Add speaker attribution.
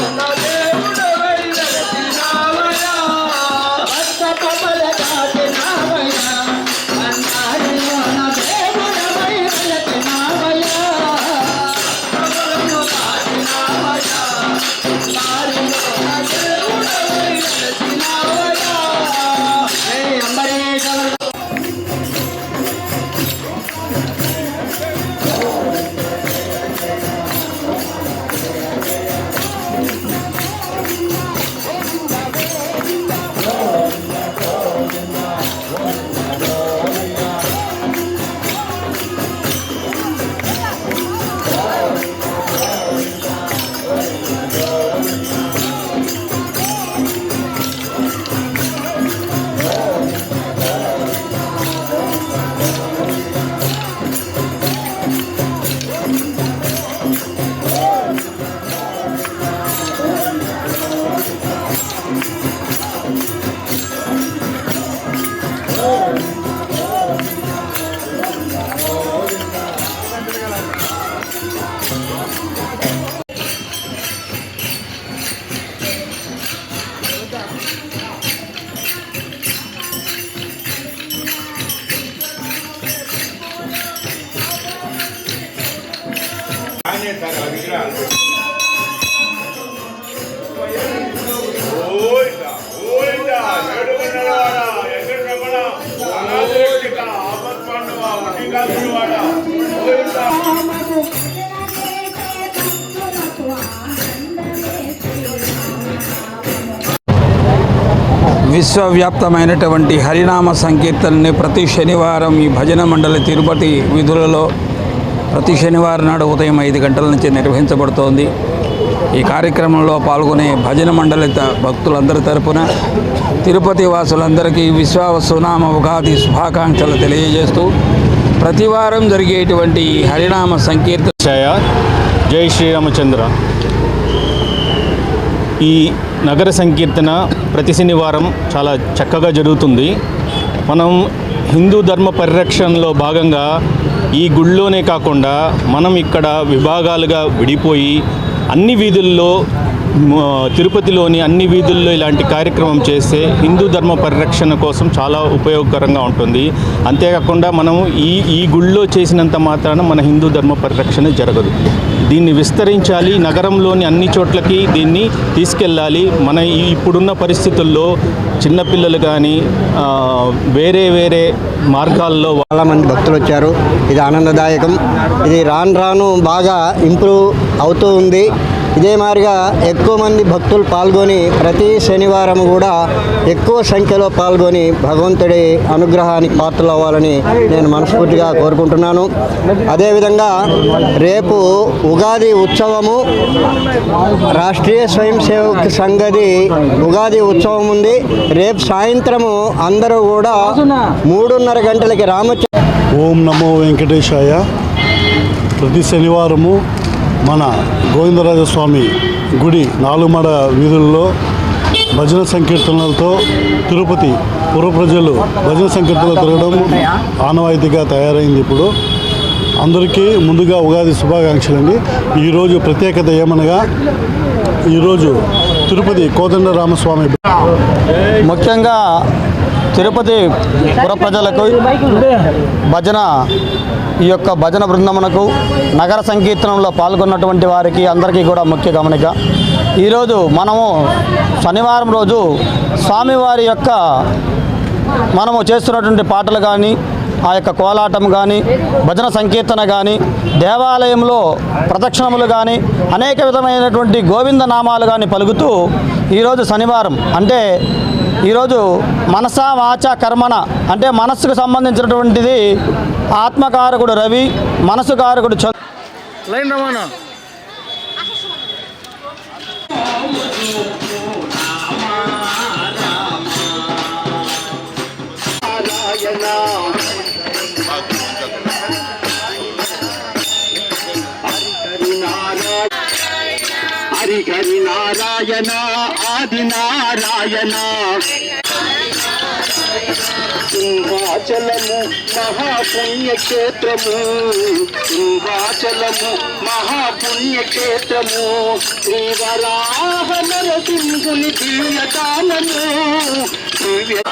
Speaker 1: の ఓయిదా, ఓయిదా, ఏడుకొండలవాడ, వెంకటరమణ,
Speaker 2: విశ్వవ్యాప్తమైనటువంటి హరినామ సంకీర్తనని ప్రతి శనివారం ఈ భజన మండలి తిరుపతి విధులలో ప్రతి శనివారం నాడు ఉదయం ఐదు గంటల నుంచి నిర్వహించబడుతోంది. ఈ కార్యక్రమంలో పాల్గొనే భజన మండలి భక్తులందరి తరపున తిరుపతి వాసులందరికీ విశ్వావసునామ ఉగాది శుభాకాంక్షలు తెలియజేస్తూ ప్రతివారం జరిగేటువంటి హరినామ సంకీర్తన
Speaker 3: జై శ్రీరామచంద్ర. ఈ నగర సంకీర్తన ప్రతి శనివారం చాలా చక్కగా జరుగుతుంది. మనం హిందూ ధర్మ పరిరక్షణలో భాగంగా ఈ గుళ్ళోనే కాకుండా మనం ఇక్కడ విభాగాలుగా విడిపోయి అన్ని వీధుల్లో తిరుపతిలోని అన్ని వీధుల్లో ఇలాంటి కార్యక్రమం చేస్తే హిందూ ధర్మ పరిరక్షణ కోసం చాలా ఉపయోగకరంగా ఉంటుంది. అంతేకాకుండా మనం ఈ ఈ గుళ్ళో చేసినంత మాత్రాన మన హిందూ ధర్మ పరిరక్షణ జరగదు. దీన్ని విస్తరించాలి. నగరంలోని అన్ని చోట్లకి దీన్ని తీసుకెళ్ళాలి. మన ఈ ఇప్పుడున్న పరిస్థితుల్లో చిన్నపిల్లలు కానీ వేరే వేరే మార్గాల్లో
Speaker 4: చాలా మంది భక్తులు వచ్చారు. ఇది ఆనందదాయకం. ఇది రాను రాను బాగా ఇంప్రూవ్ అవుతూ ఉంది. ఇదే మాదిరిగా ఎక్కువ మంది భక్తులు పాల్గొని ప్రతి శనివారం కూడా ఎక్కువ సంఖ్యలో పాల్గొని భగవంతుడి అనుగ్రహానికి పాత్రలు అవ్వాలని నేను మనస్ఫూర్తిగా కోరుకుంటున్నాను. అదేవిధంగా రేపు ఉగాది ఉత్సవము రాష్ట్రీయ స్వయం సేవక సంఘది ఉగాది ఉత్సవం ఉంది. రేపు సాయంత్రము అందరూ కూడా మూడున్నర గంటలకి రామచ
Speaker 5: ఓం నమో వెంకటేశాయ. ప్రతి శనివారము మన గోవిందరాజ స్వామి గుడి నాలుమడ వీధుల్లో భజన సంకీర్తనలతో తిరుపతి పూర్వ ప్రజలు భజన సంకీర్తనలు తిరగడం ఆనవాయితీగా తయారైంది ఇప్పుడు. అందరికీ ముందుగా ఉగాది శుభాకాంక్షలండి. ఈరోజు ప్రత్యేకత ఏమనగా ఈరోజు తిరుపతి కోదండరామస్వామి
Speaker 4: ముఖ్యంగా తిరుపతి పుర ప్రజలకు భజన ఈ యొక్క భజన బృందమునకు నగర సంకీర్తనంలో పాల్గొన్నటువంటి వారికి అందరికీ కూడా ముఖ్య గమనిక. ఈరోజు మనము శనివారం రోజు స్వామివారి యొక్క మనము చేస్తున్నటువంటి పాటలు కానీ ఆ యొక్క కోలాటం కానీ భజన సంకీర్తన కానీ దేవాలయంలో ప్రదక్షిణములు కానీ అనేక విధమైనటువంటి గోవింద నామాలు కానీ పలుకుతూ ఈరోజు శనివారం అంటే ఈరోజు మనస వాచ కర్మణ అంటే మనస్సుకు సంబంధించినటువంటిది ఆత్మకారకుడు రవి మనసు కారకుడు చంద్ర. లైన్ రవాణా.
Speaker 6: హరి హరి నారాయణ. ఆది నారాయణ సింహాచలము మహాపుణ్యక్షేత్రము. సింహాచలము మహాపుణ్యక్షేత్రము. శ్రీవరాహ నరసింహుని దివ్యతానము దివ్య